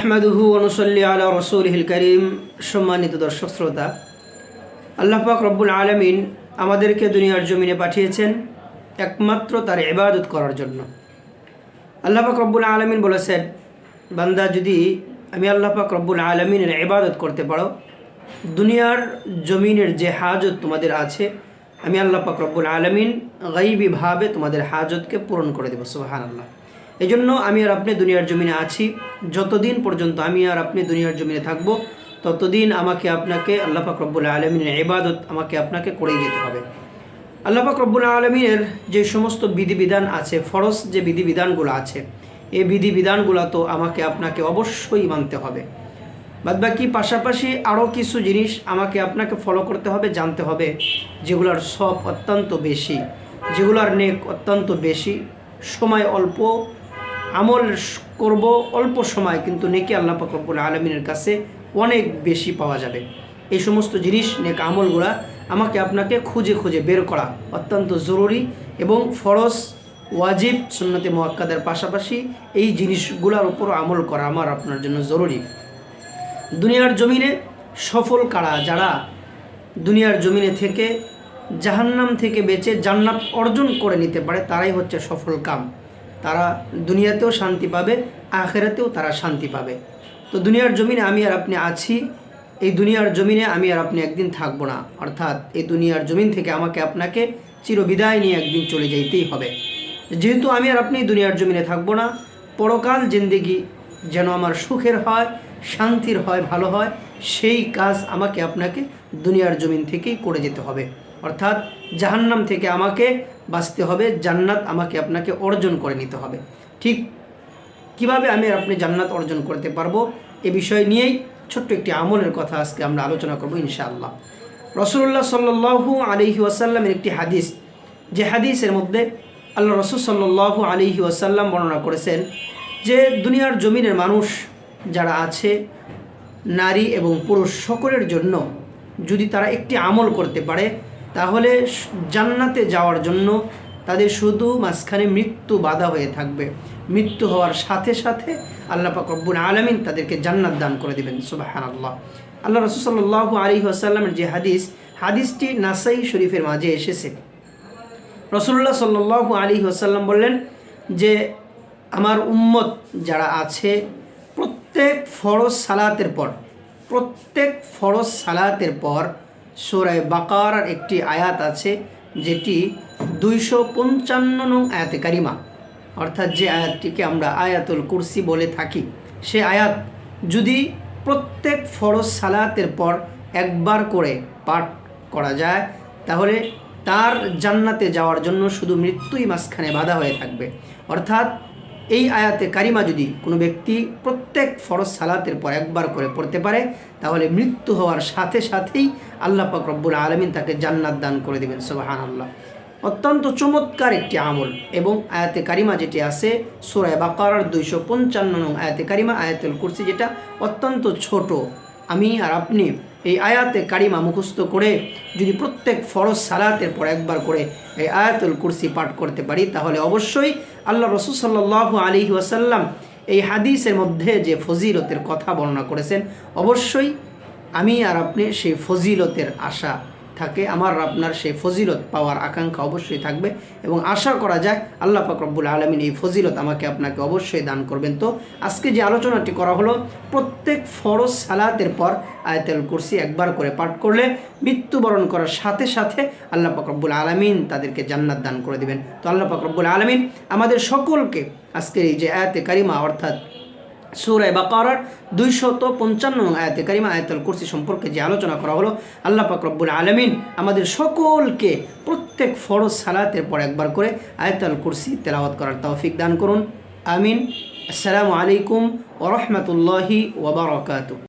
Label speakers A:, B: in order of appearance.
A: আহমাদুহু অনুসল্লি আলা রসুলহিল করিম সম্মানিত দর্শক শ্রোতা। আল্লাহ পাক রব্বুল আলমিন আমাদেরকে দুনিয়ার জমিনে পাঠিয়েছেন একমাত্র তার ইবাদত করার জন্য। আল্লাহ পাক রব্বুল আলমিন বলেছেন, বান্দা, যদি আমি আল্লাহ পাক রব্বুল আলমিনের ইবাদত করতে পারো, দুনিয়ার জমিনের যে হাজত তোমাদের আছে, আমি আল্লাহ পাক রব্বুল আলমিন গাইবিভাবে তোমাদের হাজতকে পূরণ করে দেবো সুবাহান আল্লাহ এই জন্য আমি আর আপনি দুনিয়ার জমিনে আছি। যতদিন পর্যন্ত আমি আর আপনি দুনিয়ার জমিনে থাকব, ততদিন আমাকে আপনাকে আল্লাহ পাক রব্বুল আলমিনের ইবাদত আমাকে আপনাকে করেই যেতে হবে। আল্লাহ পাক রব্বুল আলমিনের যে সমস্ত বিধিবিধান আছে, ফরজ যে বিধিবিধানগুলো আছে, এই বিধিবিধানগুলো তো আমাকে আপনাকে অবশ্যই মানতে হবে। বাদবাকি পাশাপাশি আরও কিছু জিনিস আমাকে আপনাকে ফলো করতে হবে, জানতে হবে, যেগুলোর সব অত্যন্ত বেশি, যেগুলোর নেক অত্যন্ত বেশি, সময় অল্প আমল করব অল্প সময়, কিন্তু নেকি আল্লাহ পাক রব্বুল আলমিনের কাছে অনেক বেশি পাওয়া যাবে। এই সমস্ত জিনিস, নেক আমলগুলা আমাকে আপনাকে খুঁজে খুঁজে বের করা অত্যন্ত জরুরি এবং ফরজ, ওয়াজিব, সুন্নতে মোয়াক্কাদের পাশাপাশি এই জিনিসগুলোর উপর আমল করা আমার আপনার জন্য জরুরি। দুনিয়ার জমিনে সফল কারা, যারা দুনিয়ার জমিনে থেকে জাহান্নাম থেকে বেঁচে জান্নাত অর্জন করে নিতে পারে, তারাই হচ্ছে সফল কাম। তারা দুনিয়াতেও শান্তি পাবে, আখেরাতেও তারা শান্তি পাবে। তো দুনিয়ার জমিনে আমি আর আপনি আছি, এই দুনিয়ার জমিনে আমি আর আপনি একদিন থাকব না। অর্থাৎ এই দুনিয়ার জমিন থেকে আমাকে আপনাকে চিরবিদায় নিয়ে একদিন চলে যাইতেই হবে। যেহেতু আমি আর আপনি দুনিয়ার জমিনে থাকব না, পরকাল জিন্দিগি যেন আমার সুখের হয় শান্তির হয়, ভালো হয়, সেই কাজ আমাকে আপনাকে দুনিয়ার জমিন থেকেই করে যেতে হবে। অর্থাৎ জাহান্নাম থেকে আমাকে বাঁচতে হবে, জান্নাত আমাকে আপনাকে অর্জন করে নিতে হবে। ঠিক কীভাবে আমি আপনি জান্নাত অর্জন করতে পারব এ বিষয় নিয়েই ছোট্ট একটি আমলের কথা আজকে আমরা আলোচনা করব ইনশাআল্লাহ। রসুল্লাহ সাল্লু আলহি ওয়াসাল্লামের একটি হাদিস, যে হাদিসের মধ্যে আল্লাহ রসুল সাল্লু আলহি ওয়াসাল্লাম বর্ণনা করেছেন যে দুনিয়ার জমিনের মানুষ যারা আছে, নারী এবং পুরুষ সকলের জন্য যদি তারা একটি আমল করতে পারে, তাহলে জান্নাতে যাওয়ার জন্য তাদের শুধু মাঝখানে মৃত্যু বাধা হয়ে থাকবে। মৃত্যু হওয়ার সাথে সাথে আল্লাহ পাক রব্বুল আলমিন তাদেরকে জান্নাত দান করে দেবেন সুবাহান আল্লাহ আল্লাহ রসুল সাল্লাহ আলী আসাল্লামের যে হাদিস, হাদিসটি নাসাই শরীফের মাঝে এসেছে। রসুল্লাহ সাল্লাহ আলী আসাল্লাম বললেন যে, আমার উম্মত যারা আছে প্রত্যেক ফরজ সালাতের পর, প্রত্যেক ফরজ সালাতের পর সোরায় বাকার একটি আয়াত আছে যেটি দুইশো পঞ্চান্ন নং আয়াতে কারিমা। অর্থাৎ যে আয়াতটিকে আমরা আয়াতুল কুরসি বলে থাকি, সে আয়াত যদি প্রত্যেক ফরজ সালাতের পর একবার করে পাঠ করা যায়, তাহলে তার জান্নাতে যাওয়ার জন্য শুধু মৃত্যুই মাঝখানে বাধা হয়ে থাকবে। অর্থাৎ এই আয়াতে কারিমা যদি কোনো ব্যক্তি প্রত্যেক ফরজ সালাতের পর একবার করে পড়তে পারে, তাহলে মৃত্যু হওয়ার সাথে সাথেই আল্লাহ পাক রব্বুল আলমিন তাকে জান্নাত দান করে দেবেন সোবাহান আল্লাহ অত্যন্ত চমৎকার একটি আমল এবং আয়াতে কারিমা যেটি আছে সোরায় বাকার দুইশো পঞ্চান্ন নং আয়াতে কারিমা, আয়াতুল কুরসি যেটা অত্যন্ত ছোট। আমি আর আপনি এই আয়াতে কারিমা মুখস্থ করে যদি প্রত্যেক ফরজ সালাতের পর একবার করে এই আয়াতুল কুরসি পাঠ করতে পারি, তাহলে অবশ্যই আল্লাহ রসুল সাল্লাহ আলী ওয়াসাল্লাম এই হাদিসের মধ্যে যে ফজিলতের কথা বর্ণনা করেছেন, অবশ্যই আমি আর আপনি সেই ফজিলতের আশা থাকে, আমার আপনার সেই ফজিলত পাওয়ার আকাঙ্ক্ষা অবশ্যই থাকবে এবং আশা করা যায় আল্লাহ রব্বুল আলমিন এই ফজিলত আমাকে আপনাকে অবশ্যই দান করবেন। তো আজকে যে আলোচনাটি করা হলো, প্রত্যেক ফরজ সালাতের পর আয়তেল কুরসি একবার করে পাঠ করলে মৃত্যুবরণ করার সাথে সাথে আল্লাহ রব্বুল আলমিন তাদেরকে জান্নাত দান করে দিবেন। তো আল্লাহ রব্বুল আলমিন আমাদের সকলকে আজকের এই যে আয়াতে কারিমা অর্থাৎ সুরায় বাকারার দুইশত পঞ্চান্ন নং আয়াতে কারিমা, আয়াতুল কুরসি সম্পর্কে যে আলোচনা করা হলো, আল্লাহ পাক রব্বুল আলমিন আমাদের সকলকে প্রত্যেক ফরজ সালাতের পর একবার করে আয়াতুল কুরসি তেলাওয়াত করার তৌফিক দান করুন। আমিন। আসসালামু আলাইকুম ওরহমতুল্লাহি ওবরাকাতু